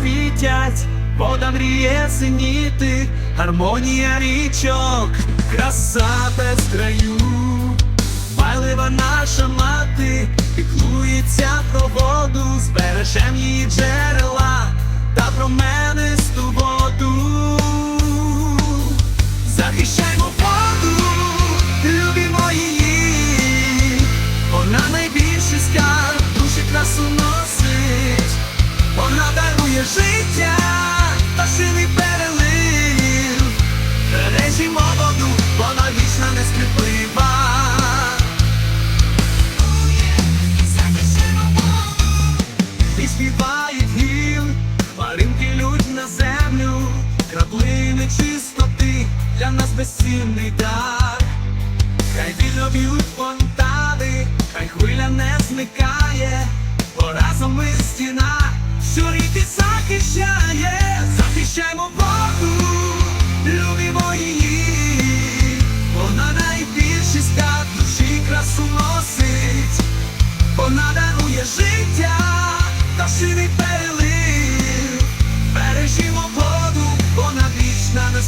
світять, вода мріє синіти, гармонія річок, краса без краю, Байлива наша мати, піклується про воду, збережем її джерела та променисту воду. Захищаймо воду, любімо її, вона найбільший скарб, душі красу носить, дарує життя та силий перелив. Бережімо воду, вона вічна не скриплива. І співає гімн, тваринки лють на землю, краплини чистоти для нас безцінний дар. Хай вільно б'ють фонтани, хай хвиля не зникає, бо разом ми стіна,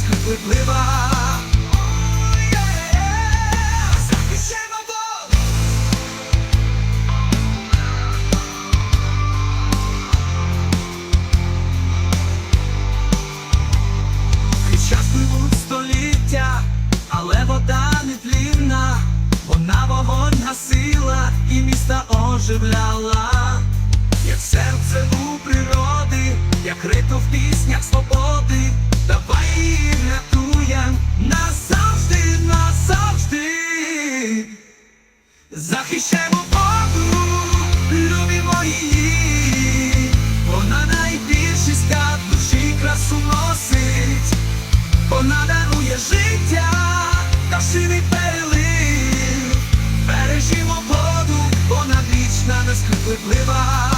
нескриплива. Захищаємо воду. Століття, але вода не нетлінна, вона вогонь гасила і міста оживляла, як серце у природи, як риту в піснях свободи, давай її назавжди, назавжди. Захищаємо воду, любимо її, вона найбільший скарб душі красу носить, вона дарує життя та перелив. Бережімо воду, вона вічна, нескриплива.